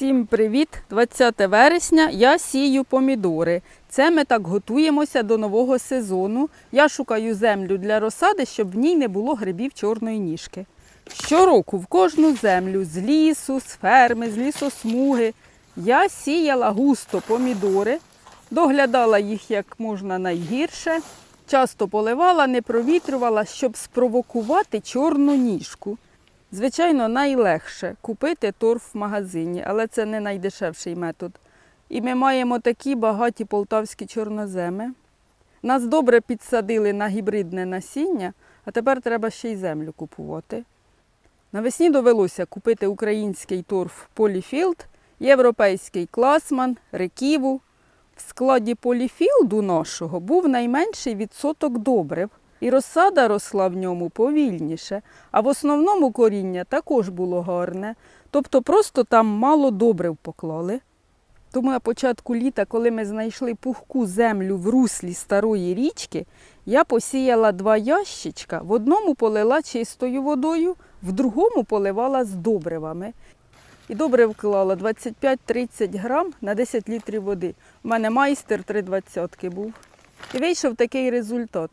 Всім привіт! 20 вересня я сію помідори. Це ми так готуємося до нового сезону. Я шукаю землю для розсади, щоб в ній не було грибів чорної ніжки. Щороку в кожну землю з лісу, з ферми, з лісосмуги я сіяла густо помідори, доглядала їх як можна найгірше, часто поливала, не провітрювала, щоб спровокувати чорну ніжку. Звичайно, найлегше купити торф в магазині, але це не найдешевший метод. І ми маємо такі багаті полтавські чорноземи. Нас добре підсадили на гібридне насіння, а тепер треба ще й землю купувати. Навесні довелося купити український торф Поліфілд, європейський класман, реківу. В складі поліфілду нашого був найменший відсоток добрив, і розсада росла в ньому повільніше, а в основному коріння також було гарне, тобто просто там мало добрив поклали. Тому на початку літа, коли ми знайшли пухку землю в руслі старої річки, я посіяла два ящичка, в одному полила чистою водою, в другому поливала з добривами. І добре вклала 25-30 грам на 10 літрів води. У мене майстер 3,20 був. І вийшов такий результат.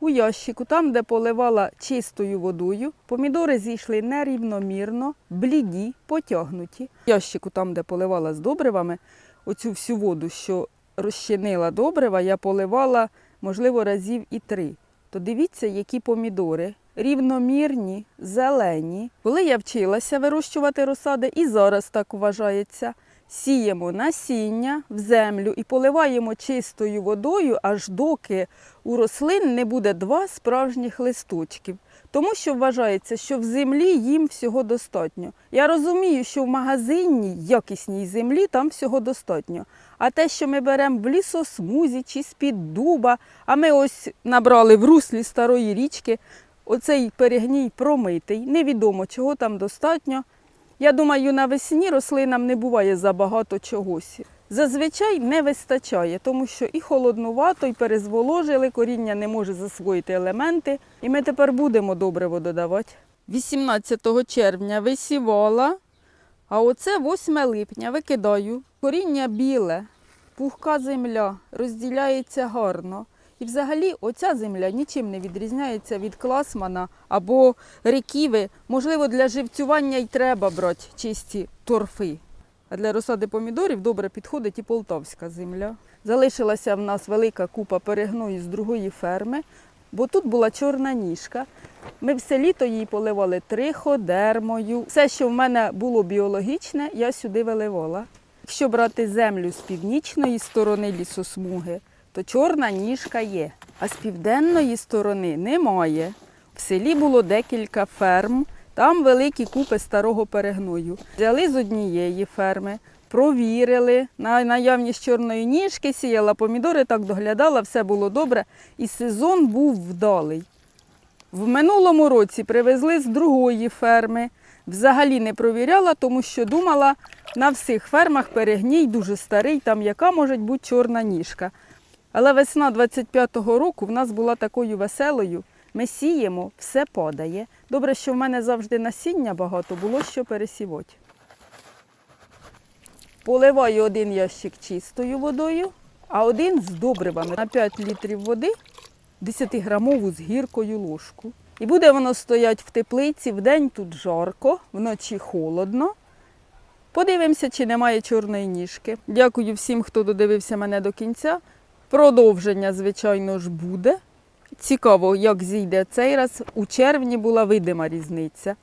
У ящику, там, де поливала чистою водою, помідори зійшли нерівномірно, бліді, потягнуті. В ящику, там, де поливала з добривами, оцю всю воду, що розчинила добрива, я поливала, можливо, разів і три. То дивіться, які помідори. Рівномірні, зелені. Коли я вчилася вирощувати розсади, і зараз так вважається, сіємо насіння в землю і поливаємо чистою водою, аж доки у рослин не буде два справжніх листочків. Тому що вважається, що в землі їм всього достатньо. Я розумію, що в магазинній якісній землі там всього достатньо. А те, що ми беремо в лісосмузі чи з-під дуба, а ми ось набрали в руслі старої річки, оцей перегній промитий, невідомо, чого там достатньо. Я думаю, навесні рослинам не буває забагато чогось. Зазвичай не вистачає, тому що і холоднувато, і перезволожили, коріння не може засвоїти елементи. І ми тепер будемо добриво додавати. 18 червня висівала, а оце 8 липня викидаю. Коріння біле, пухка земля, розділяється гарно. І взагалі оця земля нічим не відрізняється від класмана або реківи. Можливо, для живцювання й треба брати чисті торфи. А для розсади помідорів добре підходить і полтавська земля. Залишилася в нас велика купа перегною з другої ферми, бо тут була чорна ніжка. Ми все літо її поливали триходермою. Все, що в мене було біологічне, я сюди виливала. Якщо брати землю з північної сторони лісосмуги, то чорна ніжка є, а з південної сторони немає. В селі було декілька ферм, там великі купи старого перегною. Взяли з однієї ферми, провірили на наявність чорної ніжки, сіяла помідори, так доглядала, все було добре. І сезон був вдалий. В минулому році привезли з другої ферми. Взагалі не провіряла, тому що думала, на всіх фермах перегній дуже старий, там яка може бути чорна ніжка. Але весна 25-го року в нас була такою веселою. Ми сіємо, все падає. Добре, що в мене завжди насіння багато, було що пересівати. Поливаю один ящик чистою водою, а один з добривами на 5 літрів води 10-грамову з гіркою ложку. І буде воно стоять в теплиці, вдень тут жарко, вночі холодно. Подивимося, чи немає чорної ніжки. Дякую всім, хто додивився мене до кінця. Продовження, звичайно ж, буде. Цікаво, як зійде цей раз. У червні була видима різниця.